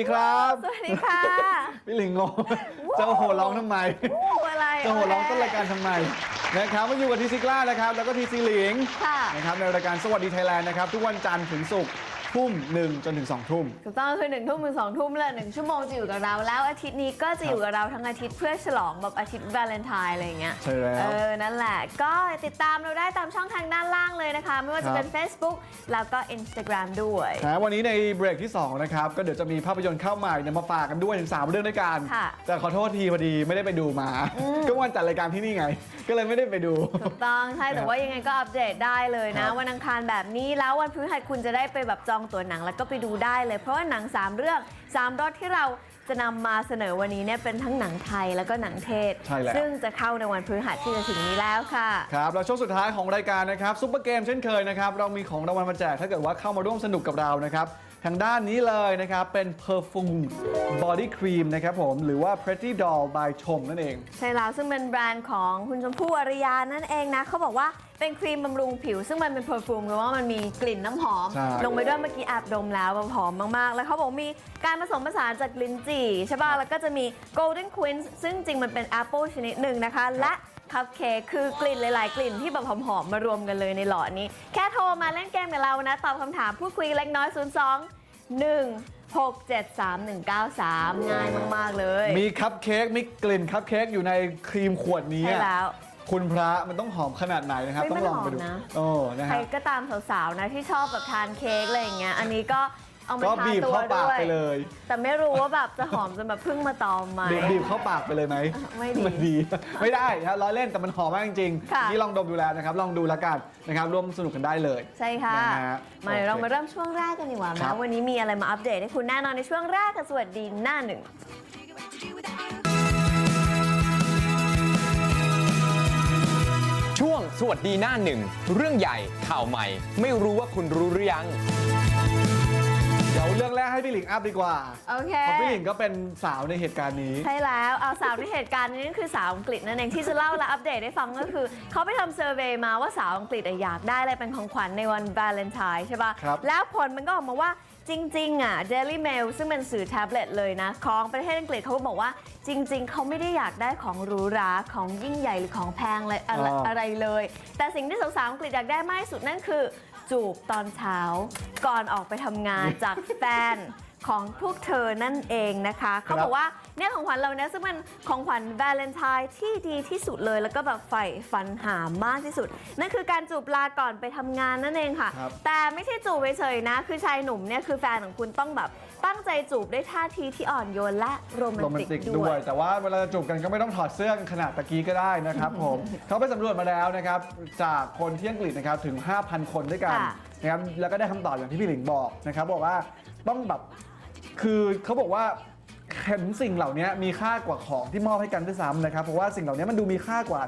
วู้สวัสดีครับ สวัสดีค่ะ พี่หลิงงงจะโหร้องทำไมอู้อะไรจะโหร้องต้นรายการทำไมนะครับมาอยู่กับทีซิกล่านะครับ แล้วก็ทีซีหลิงค่ะนะครับในรายการสวัสดีไทยแลนด์นะครับ ทุกวันจันทร์ถึงศุกร์ ทุ่มหนึ่งจนถึงสองทุ่ม ถูกต้องคือหนึ่งทุ่มถึงสองทุ่มเลยหนึ่งชั่วโมงจะอยู่กับเรา แล้วอาทิตย์นี้ก็จะอยู่กับเราทั้งอาทิตย์เพื่อฉลองแบบอาทิตย์วาเลนไทน์อะไรอย่างเงี้ยใช่แล้วเออนั่นแหละ ก็ติดตามเราได้ตามช่องทางด้านล่างเลยนะคะ ไม่ว่าจะเป็นครับ Facebook แล้วก็ Instagram ด้วยนะวันนี้ในเบรกที่2นะครับก็เดี๋ยวจะมีภาพยนตร์เข้าใหม่เนี่ยมาฝากกันด้วยถึง3เรื่องด้วยกันค่ะแต่ขอโทษทีพอดีไม่ได้ไปดูมา ก็วันจัดรายการที่นี่ไง ก็เลยไม่ได้ไปดูถูกต้องใช่แต่ว่ายังไงก็อัปเดตได้เลยนะครับวันอังคารแบบนี้แล้ววันพฤหัสคุณจะได้ไปแบบจองตั๋วหนังแล้วก็ไปดูได้เลย เพราะว่าหนัง 3 เรื่อง 3รสที่เราจะนำมาเสนอวันนี้เนี่ยเป็นทั้งหนังไทยแล้วก็หนังเทศ ใช่แล้ว ซึ่งจะเข้าในวันพฤหัสที่จะถึงนี้แล้วค่ะ ครับแล้วช่วงสุดท้ายของรายการนะครับซุปเปอร์เกมเช่นเคยนะครับเรามีของรางวัลมาแจกถ้าเกิดว่าเข้ามาร่วมสนุกกับเรานะครับ ทางด้านนี้เลยนะครับ เป็น Perfume Body Cream นะครับผม หรือว่า Pretty Doll by ชมนั่นเอง ใช่แล้วซึ่งเป็นแบรนด์ของคุณชมพู่อริยานั่นเองนะเขาบอกว่าเป็นครีมบำรุงผิว ซึ่งมันเป็นเพอร์ฟูมเพราะว่ามันมีกลิ่นน้ำหอม ใช่ ลงไปด้วยเมื่อกี้แอบดมแล้วแบบหอมมาก ๆ แล้วเขาบอกมีการผสมผสานจากลิ้นจี่ใช่ป่ะ แล้วก็จะมี golden quince ซึ่งจริงมันเป็นแอปเปิลชนิดหนึ่งนะคะ และ คัพเค้กคือกลิ่นหลาย ๆ กลิ่นที่แบบหอม ๆ มารวมกันเลยในหลอดนี้ แค่โทรมาเล่นเกมกับเรานะ ตอบคำถามพูดคุยเล็กน้อย 02 1 6 7 3 1 9 3 ง่ายมาก ๆ เลย มีคัพเค้กมีกลิ่นคัพเค้กอยู่ในครีมขวดนี้ใช่แล้ว คุณพระมันต้องหอมขนาดไหนนะครับ เฮ้ยต้องลองไปดูมันหอมนะ โอ้นะใครฮะ ก็ตามสาว ๆ นะที่ชอบแบบทานเค้กอะไรอย่างเงี้ย อันนี้ก็ เอามาก็ทาบีบตัวเข้าปากด้วยไปเลยแต่ไม่รู้ว่าแบบจะหอมจนแบบพึ่งมาตอมไหม บีบบีบเข้าปากไปเลยไหมไม่ดีไม่ดีไม่ได้นะล้อเล่นแต่มันหอมมากจริงค่ะ ๆนี่ลองดมดูแล้วนะครับ ลองดูแล้วกันนะครับร่วมสนุกกันได้เลย ใช่ค่ะ นะฮะมาเดี๋ยวเราโอเคมาเริ่มช่วงแรกกันดีกว่าครันะบ วันนี้มีอะไรมาอัปเดตให้คุณแน่นอนในช่วงแรกกับสวัสดีหน้าหนึ่ง ช่วงสวัสดีหน้าหนึ่ง เรื่องใหญ่ข่าวใหม่ ไม่รู้ว่าคุณรู้หรือยัง เดี๋ยวเรื่องแรกให้พี่หลิงอัพดีกว่าโอเค เพราะพี่หลิงก็เป็นสาวในเหตุการณ์นี้ ใช่แล้วเอาสาวในเหตุการณ์นี้นั่นคือสาวอังกฤษนั่นเองที่จะเล่าและอัปเดตให้ฟังก็คือ เขาไปทำเซอร์เวย์มาว่าสาวอังกฤษอะอยากได้อะไรเป็นของขวัญในวันวาเลนไทน์ใช่ปะครับ แล้วผลมันก็ออกมาว่าจริง ๆ อะ Daily Mail ซึ่งเป็นสื่อแท็บเล็ตเลยนะ ของประเทศอังกฤษเขาก็บอกว่าจริง ๆ เขาไม่ได้อยากได้ของหรูหราของยิ่งใหญ่หรือของแพงอะไรอะไรอ๋อออะไรเลย แต่สิ่งที่สาวๆอังกฤษอยากได้มากที่สุดนั่นคือ จูบตอนเช้า ก่อนออกไปทำงานจากแฟน ของพวกเธอนั่นเองนะคะ เขาบอกว่าเนี่ยของขวัญเราเนี่ยซึ่งเป็นของขวัญวาเลนไทน์ที่ดีที่สุดเลย แล้วก็แบบใฝ่ฝันหามากที่สุด นั่นคือการจูบลาก่อนไปทำงานนั่นเองค่ะ ครับแต่ไม่ใช่จูบเฉยๆนะ คือชายหนุ่มเนี่ยคือแฟนของคุณต้องแบบตั้งใจจูบด้วยท่าทีที่อ่อนโยนและโรแมนโรแมนติกติกด้ด้ววย ย แต่ว่าเวลาจะจูบกันก็ไม่ต้องถอดเสื้อขนาดตะกี้ก็ได้นะครับผม เขาไปสำรวจมาแล้วนะครับ จากคนที่อังกฤษนะครับถึง 5,000 คนด้วยกันค่ะ นะครับแล้วก็ได้คำตอบอย่างที่พี่หลิงบอกนะครับ บอกว่าต้องแบบ คือเขาบอกว่าเห็นสิ่งเหล่านี้มีค่ากว่าของที่มอบให้กันด้วยซ้ำนะครับ เพราะว่าสิ่งเหล่านี้มันดูมีค่ากว่า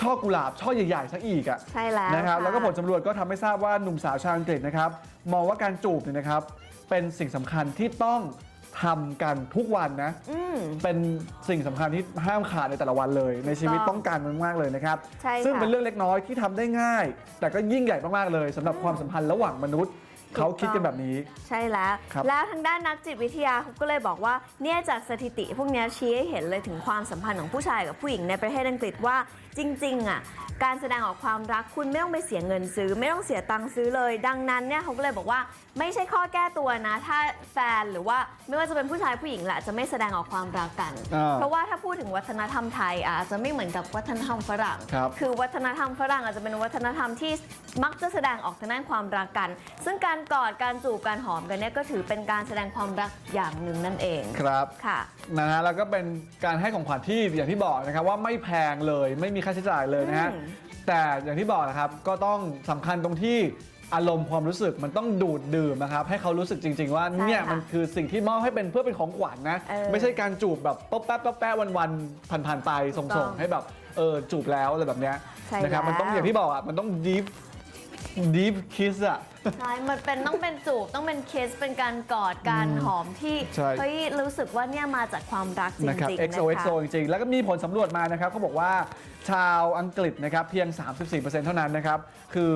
ช่อกุหลาบช่อใหญ่ๆซะอีกอะใช่แล้วนะครับ ค่ะแล้วก็ผลสำรวจก็ทำให้ทราบว่าหนุ่มสาวชาวอังกฤษนะครับ มองว่าการจูบเนี่ยนะครับ เป็นสิ่งสำคัญที่ต้องทำกันทุกวันนะ อืม เป็นสิ่งสำคัญที่ห้ามขาดในแต่ละวันเลย ในชีวิตถูกต้ต้อองงการมันมากเลยนะครับ ใช่ค่ะซึ่งเป็นเรื่องเล็กน้อยที่ทำได้ง่าย แต่ก็ยิ่งใหญ่มากๆเลยสำหรับความสัมพันธ์ระหว่างมนุษย์ถูก เขาคิดต้กัอนงแบบนี้ ใช่แล้ว ครับ แล้วทางด้านนักจิตวิทยาเขาก็เลยบอกว่าเนี่ยจากสถิติพวกเนี้ยชี้ให้เห็นเลยถึงความสัมพันธ์ของผู้ชายกับผู้หญิงในประเทศอังกฤษว่าจริงๆอะการแสดงออกความรักคุณไม่ต้องไปเสียเงินซื้อ ไม่ต้องเสียตังค์ซื้อเลย ดังนั้นเนี่ยเขาก็เลยบอกว่าไม่ใช่ข้อแก้ตัวนะ ถ้าแฟนหรือว่าไม่ว่าจะเป็นผู้ชายผู้หญิงแหละจะไม่แสดงออกความรักกัน อ่าเพราะว่าถ้าพูดถึงวัฒนธรรมไทยอาจจะไม่เหมือนกับวัฒนธรรมฝรั่ง ครับ คือวัฒนธรรมฝรั่งอาจจะเป็นวัฒนธรรมที่มักจะแสดงออกทางด้านความรักกัน ซึ่งการกอดการจูบการหอมกันเนี่ยก็ถือเป็นการแสดงความรักอย่างหนึ่งนั่นเองครับค่ะนะฮะแล้วก็เป็นการให้ของขวัญที่อย่างที่บอกนะครับว่าไม่แพงเลยไม่มีค่าใช้จ่ายเลยนะฮะอืมแต่อย่างที่บอกนะครับก็ต้องสำคัญตรงที่อารมณ์ความรู้สึกมันต้องดูดดื่มนะครับให้เขารู้สึกจริง ๆ ว่าใช่เนี่ยค่ะมันคือสิ่งที่มอบให้เป็นเพื่อเป็นของขวัญนะเออไม่ใช่การจูบแบบป๊อปแป๊บป๊อปแป๊บวันๆผ่านๆไปถูส่กต้องงๆให้แบบเออจูบแล้วอะไรแบบเนี้ยใช่นะครับมันต้องแล้วอย่างที่บอกอะมันต้อง deep deep kiss อะใช่มันเป็นต้องเป็นจูบต้องเป็นเคสเป็นการกอดการหอมที่ใช่ เฮ้ยรู้สึกว่าเนี่ยมาจากความรักจริงๆนะครับนะคะ XOXO จริงๆ แล้วก็มีผลสำรวจมานะครับเขาบอกว่าชาวอังกฤษนะครับเพียง 34%เท่านั้นนะครับ คือ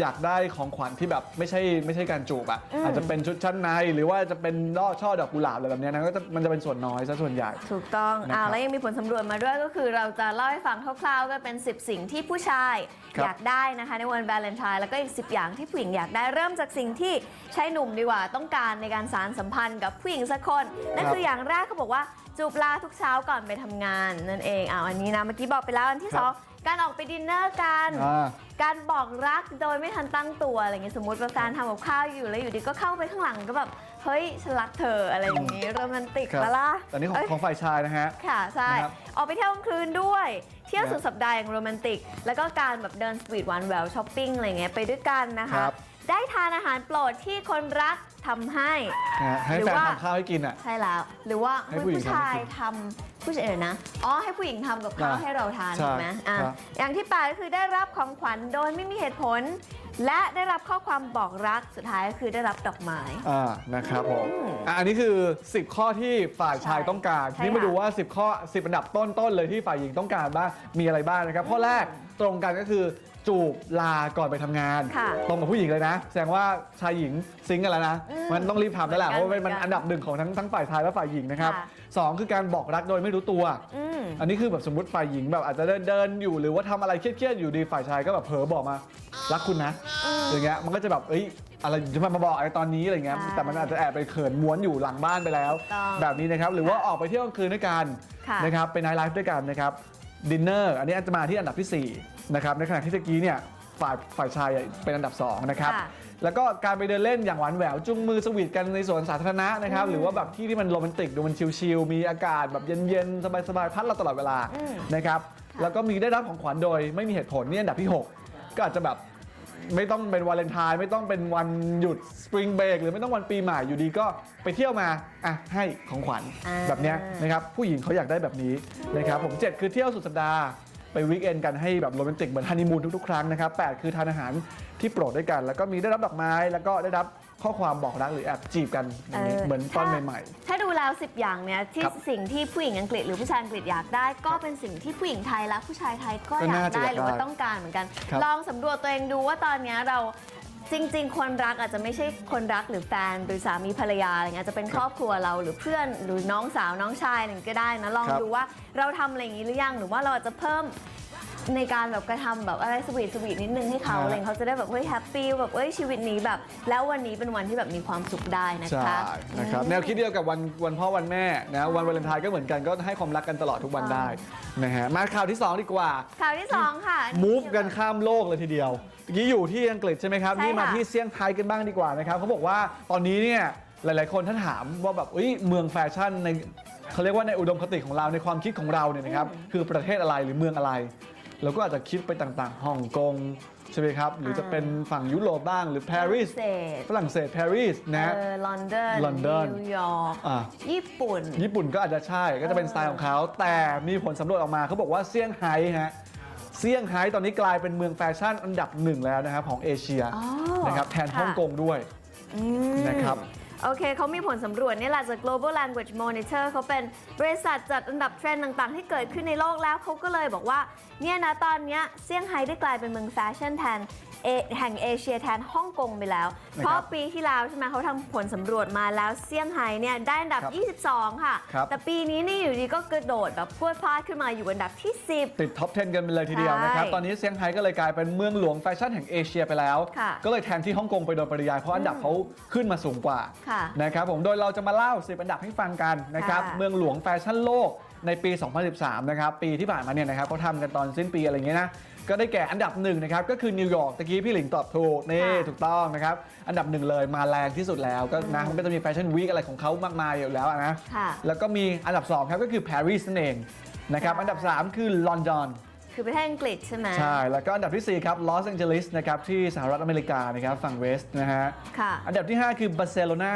อยากได้ของขวัญที่แบบไม่ใช่ไม่ใช่การจูบอะอืมอาจจะเป็นชุดชั้นในหรือว่าจะเป็นล่อช่อดอกกุหลาบอะไรแบบเนี้ยนะก็จะมันจะเป็นส่วนน้อยซะส่วนใหญ่ ถูกต้องนะครับอ่าแล้วยังมีผลสำรวจมาด้วยก็คือเราจะเล่าให้ฟังคร่าวๆ ก็เป็น 10 สิ่งที่ผู้ชายครับ อยากได้นะคะในวันวาเลนไทน์แล้วก็อีก 10 อย่างที่ผู้หญิงอยากได้เริ่มจากสิ่งที่ใช้หนุ่มดีกว่าต้องการในการสารสัมพันธ์กับผู้หญิงสักคนนั่นคืออย่างแรกเขาบอกว่าจูบลาทุกเช้าก่อนไปทำงานนั่นเองอ่าอันนี้นะเมื่อกี้บอกไปแล้วอันที่สอง การออกไปดินเนอร์กัน อ่า การบอกรักโดยไม่ทันตั้งตัวอะไรเงี้ยสมมติว่าแฟนทำกับข้าวอยู่แล้วอยู่ดีก็เข้าไปข้างหลังก็แบบเฮ้ยฉันรักเธออะไรอย่างงี้โรแมนติกครับปะล่ะแต่นี่ของเอ้ยของฝ่ายชายนะฮะ ค่ะ ใช่ นะครับออกไปเที่ยวกลางคืนด้วย เที่ยวครับสุดสัปดาห์อย่างโรแมนติก แล้วก็การแบบเดินสวีทหวานแหววช้อปปิ้งอะไรเงี้ยไปด้วยกันนะครัคะบ ได้ทานอาหารโปรดที่คนรักทำให้ นะฮะให้หรือแฟนว่า ทำข้าวให้กินอะ ใช่แล้ว หรือว่าให้ผู้หญิงผู้ชายทำให้กินทำผู้ชายเอ๋ยนะอ๋อให้ผู้หญิงทำกับข้าวอ่าให้เราทานใช่ถูกไหมอะครับ อย่างที่แปดก็คือได้รับของขวัญโดยไม่มีเหตุผล และได้รับข้อความบอกรักสุดท้ายก็คือได้รับดอกไม้ อ่านะครับผมอืมอะอันนี้คือ 10 ข้อที่ฝ่ายชายใช่ต้องการใช่นี่มาค่ะ ดูว่า 10 ข้อ 10 อันดับต้นๆเลยที่ฝ่ายหญิงต้องการบ้างมีอะไรบ้างนะครับข้อแรกตรงกันก็คือ จูบลาก่อนไปทำงาน ค่ะตรงกับผู้หญิงเลยนะ แสดงว่าชายหญิงซิงค์กันแล้วนะ อืมมันต้องรีบทำแล้วแหละเหเพมือนกันราะว่าเป็นมันเหมือนกันอันดับหนึ่งของทั้งทั้งฝ่ายชายและฝ่ายหญิงนะครับค่ะ สองคือการบอกรักโดยไม่รู้ตัว อืม อันนี้คือแบบสมมติฝ่ายหญิงแบบอาจจะเดินเดินอยู่หรือว่าทำอะไรเครียดๆอยู่ดีฝ่ายชายก็แบบเผลอบอกมา รักคุณนะอย่างเงี้ยมันก็จะแบบเอ้ยอะไรจะมาบอกอะไรตอนนี้อะไรเงี้ยใช่แต่มันอาจจะแอบไปเขินม้วนอยู่หลังบ้านไปแล้วต้องแบบนี้นะครับหรือว่าออกไปเที่ยวกลางคืนด้วยกันค่ะ นะครับไปไนท์ไลฟ์ด้วยกันนะครับดินเนอร์อันนี้อาจจะมาที่อันดับที่4 นะครับในขณะที่ตะกี้เนี่ยฝ่ายฝ่ายชายเป็นอันดับสองนะครับค่ะแล้วก็การไปเดินเล่นอย่างหวานแหววจุงมือสวีทกันในสวนสาธารณะนะครับอืมหรือว่าแบบที่ที่มันโรแมนติกดูมันชิลๆมีอากาศแบบเย็นๆสบายๆพัดเราตลอดเวลาอืม นะครับค่ะแล้วก็มีได้รับของขวัญโดยไม่มีเหตุผลนี่อันดับที่ 6 ก็อาจจะแบบไม่ต้องเป็นวาเลนไทน์ไม่ต้องเป็นวันหยุดสปริงเบรกหรือไม่ต้องวันปีใหม่อยู่ดีก็ไปเที่ยวมาอะให้ของขวัญอ่า แบบเนี้ยนะครับผู้หญิงเขาอยากได้แบบนี้นะครับผม 7 คือเที่ยวสุดสัปดาห์ ไปวีคเอนกันให้แบบโรแมนติกเหมือนฮันนีมูนทุกๆครั้งนะครับ8คือทานอาหารที่โปรดด้วยกัน แล้วก็มีได้รับดอกไม้แล้วก็ได้รับข้อความบอกรักหรือแอบจีบกันอย่างนี้เออเหมือนตอนถ้าใหม่ถ้าดูแล้ว 10 อย่างเนี่ยที่ครับสิ่งที่ผู้หญิงอังกฤษหรือผู้ชายอังกฤษอยากได้ ก็เป็นสิ่งที่ผู้หญิงไทยและผู้ชายไทยก็ก็อยาน่ากจะได้อยากหรือว่าได้ต้องการเหมือนกัน ครับ ลองสำรวจตัวเองดูว่าตอนเนี้ยเรา จริง ๆ คนรักอาจจะไม่ใช่คนรักหรือแฟนหรือสามีภรรยาอะไรเงี้ยจะเป็นครอบครัวเราหรือเพื่อนหรือน้องสาวน้องชายอะไรอย่างงี้ก็ได้นะลองครับดูว่าเราทำอะไรอย่างนี้หรือยังหรือว่าเราอาจจะเพิ่ม ในการแบบกระทำแบบอะไรสวีทสวีทนิดนึงให้เขาฮะอะไรเงี้ยเขาจะได้แบบเฮ้ยแฮปปี้แบบเอ้ยชีวิตนี้แบบ แล้ววันนี้เป็นวันที่แบบมีความสุขได้นะใช่คะ นะครับอืมแนวคิดเดียวกับวันวันพ่อวันแม่นะวันวาเลนไทน์ก็เหมือนกันก็ให้ความรักกันตลอดทุกวันได้นะฮะมาข่าวที่ 2 ดีกว่า ข่าวที่สองค่ะ move กันข้ามโลกเลยทีเดียวเมื่อกี้อยู่ที่อังกฤษใช่ไหมครับ ใช่นี่มาค่ะที่เซี่ยงไฮ้กันบ้างดีกว่านะครับเขาบอกว่าตอนนี้เนี่ยหลาย ๆ คนถ้าถามว่าแบบเอ้ยเมืองแฟชั่นในเขาเรียกว่าในอุดมคติของเราในความคิดของเราเนี่ยนะครับคือประเทศอะไรหรือเมืองอะไร เราก็อาจจะคิดไปต่างๆฮ่องกงใช่ไหมครับ หรือจะเป็นฝั่งยุโรปบ้างหรือปารีสฝรั่งเศสฝรั่งเศสปารีสนะเออลอนดอนลอนดอนนิวยอร์กอะญี่ปุ่น ญี่ปุ่นก็อาจจะใช่ก็จะเป็นสไตล์ของเขา แต่มีผลสำรวจออกมาเขาบอกว่าเซี่ยงไฮ้ฮะเซี่ยงไฮ้ตอนนี้กลายเป็นเมืองแฟชั่นอันดับหนึ่งแล้วนะครับของเอเชียอ๋อนะครับแทนค่ะฮ่องกงด้วยอืมนะครับ โอเคเขามีผลสำรวจนี่แหละจาก Global Language Monitor เขาเป็นบริษัทจัดอันดับเทรนด์ต่างๆ ที่เกิดขึ้นในโลกแล้วเขาก็เลยบอกว่า เนี่ยนะตอนเนี้ยเซี่ยงไฮ้ได้กลายเป็นเมืองแฟชั่นแทนเอแห่งเอเชียแทนฮ่องกงไปแล้ว เพราะปีที่แล้วใช่ไหมเขาทำผลสำรวจมาแล้วเซี่ยงไฮ้เนี่ยได้อันดับครับ22 ค่ะครับแต่ปีนี้นี่อยู่ดีก็กระโดดแบบพรวดพลาดขึ้นมาอยู่อันดับที่ 10 ติดท็อป 10 กันไปเลยทีเดียวนะครับใช่ตอนนี้เซี่ยงไฮ้ก็เลยกลายเป็นเมืองหลวงแฟชั่นแห่งเอเชียไปแล้วค่ะก็เลยแทนที่ฮ่องกงไปโดยปริยายเพราะอันดับเขาขึ้นมาสูงกว่าค่ะนะครับผมโดยเราจะมาเล่า10อันดับให้ฟังกันนะครับค่ะเมืองหลวงแฟชั่นโลกในปี 2013 นะครับปีที่ผ่านมาเนี่ยนะครับเขาทำกันตอนสิ้นปีอะไรอย่างเงี้ยนะก็ได้แก่อันดับหนึ่งนะครับก็คือนิวยอร์กตะกี้พี่หลิงตอบถูกนี่ค่ะถูกต้องนะครับอันดับหนึ่งเลยมาแรงที่สุดแล้วก็นะมันก็จะมีแฟชั่นวีคอะไรของเขามากมายอยู่แล้วอะนะ ค่ะ แล้วก็มีอันดับ 2 ครับก็คือปารีสนั่นเองนะครับ ใช่ อันดับ 3 คือลอนดอน คือประเทศอังกฤษใช่ไหม ใช่ แล้วก็อันดับทีสี่ 4 ครับลอสแองเจลิสนะครับที่สหรัฐอเมริกานะครับฝั่งเวสต์นะฮะ ค่ะ อันดับที่ 5 คือบาร์เซโลนา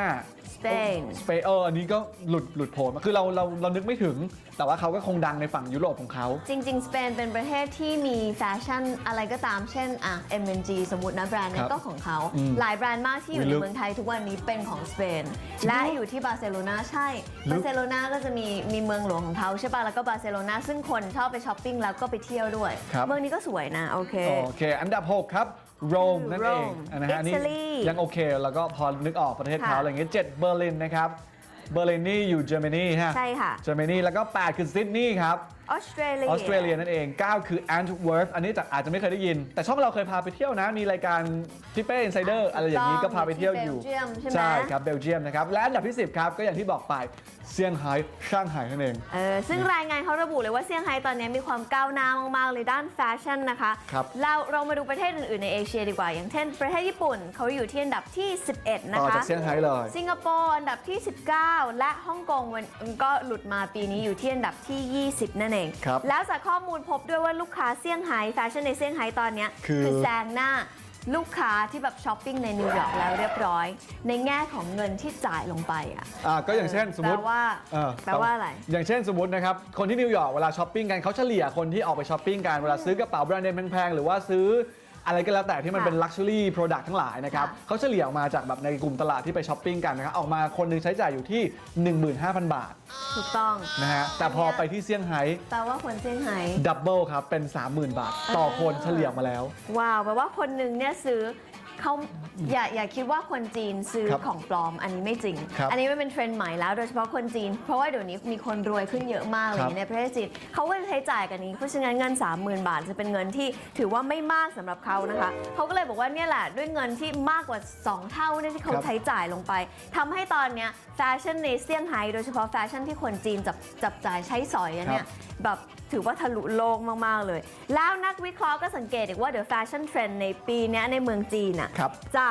สเปน สเปนเอออันนี้ก็หลุดหลุดโผล่มาคือเราเราเรานึกไม่ถึง แต่ว่าเขาก็คงดังในฝั่งยุโรปของเขา จริง ๆ สเปนเป็นประเทศที่มีแฟชั่นอะไรก็ตามเช่นอะ M&G สมมตินะแบรนด์เนี่ครัยบก็ของเขา อืมหลายแบรนด์มากที่อยู่อุ๊ยในลึกเมืองไทยทุกวันนี้เป็นของสเปน และอยู่ที่บาร์เซโลนาใช่ ลึก บาร์เซโลนาก็จะมีมีเมืองหลวงของเขาใช่ป่ะ แล้วก็บาร์เซโลนาซึ่งคนชอบไปช้อปปิ้งแล้วก็ไปเที่ยวยวด้วย ครับ เมืองนี้ก็สวยนะ โอเค โอเค อันดับ 6 ครับโรมนั่นเองโรมนะฮะอันนี้อิตาลียังโอเค แล้วก็พอนึกออกประเทศเขาค่ะ อะไรอย่างเงี้ยเจ็ดเบอร์ลินนะครับเบอร์ลินนี่อยู่เยอรมนีฮะใช่ค่ะ เยอรมนีแล้วก็ 8 คือซิดนีย์ครับ ออสเตรเลีย ออสเตรเลียนั่นเอง 9 คือแอนต์เวิร์ธอันนี้จะอาจจะไม่เคยได้ยิน แต่ช่องเราเคยพาไปเที่ยวนะ มีรายการทิเป้อินไซเดอร์อะไรอย่างนี้ก็พาไปเที่ยวอยู่ที่เบลเยียมใช่ไหม ใช่ครับ เบลเยียมนะครับ และอันดับที่ 10 ครับ ก็อย่างที่บอกไปเซี่ยงไฮ้ช่างไฮ้นั่นเอง เออซึ่งรายงานเขาระบุเลยว่าเซี่ยงไฮ้ตอนนี้มีความก้าวหน้ามาก ๆ เลยด้านแฟชั่นนะคะครับเราเรามาดูประเทศอื่น ๆ ในเอเชียดีกว่า อย่างเช่นประเทศญี่ปุ่นเขาอยู่ที่อันดับที่ 11 นะต่อคะจากเซี่ยงไฮ้เลย สิงคโปร์อันดับที่ 19 และฮ่องกงมันก็หลุดมาปีนี้อยู่ที่อันดับที่ 20 นั่นเองครับแล้วจากข้อมูลพบด้วยว่าลูกค้าเซี่ยงไฮ้แฟชั่นในเซี่ยงไฮ้ตอนเนี้ยคือแซงหน้าลูกค้าที่แบบช้อปปิ้งในนิวยอร์กแล้วเรียบร้อย ในแง่ของเงินที่จ่ายลงไปอะ อ่าก็อย่างเช่นสมมติแปลว่าเออแปลว่าอะไร อย่างเช่นสมมตินะครับคนที่นิวยอร์กเวลาช้อปปิ้งกันเขาเฉลี่ยคนที่ออกไปช้อปปิ้งกันเวลาซื้อกระเป๋าแบรนด์เนมแพงๆหรือว่าซื้อ อะไรก็แล้วแต่ที่มันค่ะเป็น Luxury Product ทั้งหลายนะครับค่ะเขาเฉลี่ยออกมาจากแบบในกลุ่มตลาดที่ไปช้อปปิ้งกันนะครับออกมาคนหนึงใช้จ่ายอยู่ที่ 15,000 บาทถูกต้อง นะฮะแต่พอไปที่เซี่ยงไฮ้แปลว่าคนเซี่ยงไฮ้ดับเบิลครับเป็น 30,000 บาท ต่อคนเฉลี่ยมาแล้ว ว้าวแปลว่าคนหนึ่งเนี่ยซื้อ เขาอย่าอย่าคิดว่าคนจีนซื้อครับของปลอมอันนี้ไม่จริง ครับอันนี้มันเป็นเทรนด์ใหม่แล้วโดยเฉพาะคนจีน เพราะว่าเดี๋ยวนี้มีคนรวยขึ้นเยอะมากเลครัยบในประเทศจีนเขาก็จะใช้จ่ายกันนี้ เพราะฉะนั้นเงิน 30,000 บาทจะเป็นเงินที่ถือว่าไม่มากสำหรับเขานะคะเขาก็เลยบอกว่าเนี่ยแหละด้วยเงินที่มากกว่า 2 เท่าเนี่ยที่เขาครับ ใช้จ่ายลงไปทำให้ตอนเนี้ยแฟชั่นในเซี่ยงไฮ้โดยเฉพาะแฟชั่นที่คนจีนจับจับจ่ายใช้สอยกันเนี่ย แบบถือว่าทะลุโลกมาก ๆ เลย แล้วนักวิเคราะห์ก็สังเกตอีกว่าเดี๋ยวแฟชั่นเทรนด์ในปีเนี้ยในเมืองจีนอะครับ จะ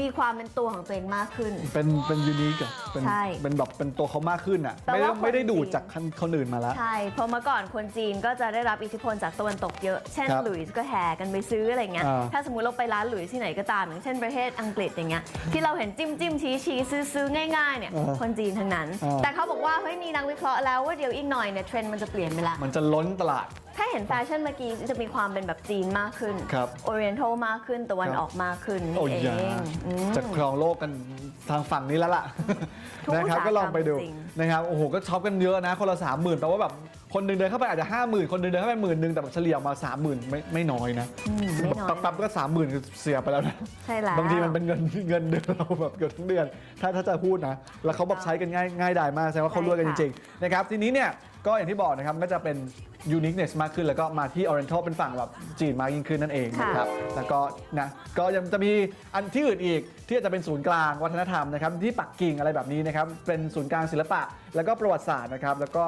มีความเป็นตัวของตัวเองมากขึ้น เป็นเป็นยูนิคอะเป็นใช่เป็นแบบเป็นตัวเขามากขึ้นอะแปลไม่ได้ว่าคนไม่ได้ดูดจีน จากคนคนอื่นมาแล้วใช่ เพราะเมื่อก่อนคนจีนก็จะได้รับอิทธิพลจากตะวันตกเยอะ เช่นครับหลุยส์ก็แห่กันไปซื้ออะไรเงี้ย อ่า ถ้าสมมติเราไปร้านหลุยส์ที่ไหนก็ตาม อย่างเช่นประเทศอังกฤษอย่างเงี้ย ที่เราเห็นจิ้มจิ้มชี้ชี้ซื้อซื้อง่ายๆเนี่ย อ่าคนจีนทั้งนั้น อ่า แต่เขาบอกว่าเฮ้ยมีนักวิเคราะห์แล้วว่าเดี๋ยวอีกหน่อยเนี่ยเทรนด์มันจะเปลี่ยนไปละ มันจะล้นตลาด ถ้าเห็นแฟชั่นเมื่อกี้จะมีความเป็นแบบจีนมากขึ้นครับโอเรียนทัลมากขึ้นตะวันครับ ออกมากขึ้นโอ้นี่ยเออยางอืมจะครองโลกกันทางฝั่งนี้แล้วล่ะ ทุกนะครับอุตสาหกรรมก็ลองไปดูจริง นะครับโอ้โหก็ช็อปกันเยอะนะ คนละสามหมื่นแปลว่าแบบคนหนึ่งเดินเข้าไปอาจจะห้าหมื่นคนหนึ่งเดินเข้าไปหมื่นหนึ่งแต่แบบเฉลี่ยออกมาสามหมื่นไม่ไม่น้อยนะอืมไม่น้อยปั๊บๆก็สามหมื่นคือเสียไปแล้วนะ ใช่แล้ว บางทีมันเป็นเงินเงินเดือนเราแบบเกือบทั้งเดือน ถ้าถ้าจะพูดนะ แล้วเขาแบบใช้กันง่ายง่ายดายมากแสดงว่าเขารวยกันจริงๆนะครับทีนี้เนี่ย ก็อย่างที่บอกนะครับก็จะเป็น uniqueness มากขึ้นแล้วก็มาที่ oriental เป็นฝั่งแบบจีนมากยิ่งขึ้นนั่นเองนะครับ แล้วก็นะก็ยังจะมีอันที่อื่นอีกที่อาจจะเป็นศูนย์กลางวัฒนธรรมนะครับที่ปักกิ่งอะไรแบบนี้นะครับเป็นศูนย์กลางศิลปะ แล้วก็ประวัติศาสตร์นะครับแล้วก็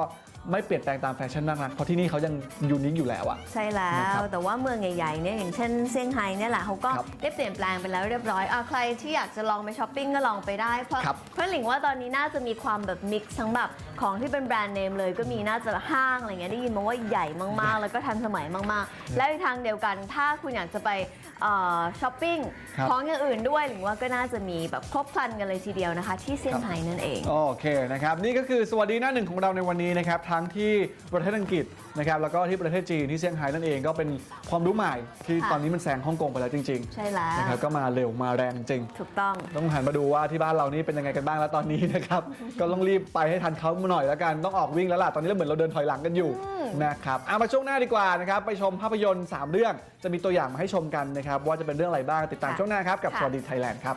ไม่เปลี่ยนแปลงตามแฟชั่นมากนักเพราะที่นี่เขายังยูนิคอยู่แล้วอะ ใช่แล้นะครัวบแต่ว่าเมืองใหญ่ๆเนี่ยอย่างเช่นเซี่ยงไฮ้เนี่ยแหละเขาก็ครับได้เปลี่ยนแปลงไปแล้วเรียบร้อยอะใครที่อยากจะลองไปช้อปปิ้งก็ลองไปได้ เพราะครับ เพราะหลิงว่าตอนนี้น่าจะมีความแบบมิกซ์ทั้งแบบของที่เป็นแบรนด์เนมเลยก็มีน่าจะห้างอะไรเงี้ยได้ยินมาว่าใหญ่มากๆ แล้วก็ทันสมัยมากๆ แล้วอีกทางเดียวกันถ้าคุณอยากจะไปเอ่อช้อปปิ้งครับของอย่างอื่นด้วยหลิงว่าก็น่าจะมีแบบครบครันกันเลยทีเดียวนะคะ ที่เซี่ยงไฮ้นั่นเอง โอเคนะครับ นี่ก็คือสวัสดีหน้าหนึ่งของเราในวันนี้นะครับทั้งที่ประเทศอังกฤษนะครับแล้วก็ที่ประเทศจีนที่เซี่ยงไฮ้นั่นเองก็เป็นความรู้ใหม่ที่ค่ะตอนนี้มันแซงฮ่องกงไปแล้วจริงใช่แล้ๆวนะครับก็มาเร็วมาแรงจริง ถูกต้อง ต้องหันมาดูว่าที่บ้านเรานี่เป็นยังไงกันบ้างแล้วตอนนี้นะครับ ก็ต้องรีบไปให้ทันเขาหน่อยแล้วกันต้องออกวิ่งแล้วล่ะตอนนี้เราเหมือนเราเดินถอยหลังกันอยู่นะครับเอามาช่วงหน้าดีกว่านะครับไปชมภาพยนตร์ 3 เรื่องจะมีตัวอย่างมาให้ชมกันนะครับว่าจะเป็นเรื่องอะไรบ้างติดตามค่ะช่วงหน้าครับกับค่ะ สวัสดีไทยแลนด์ครับ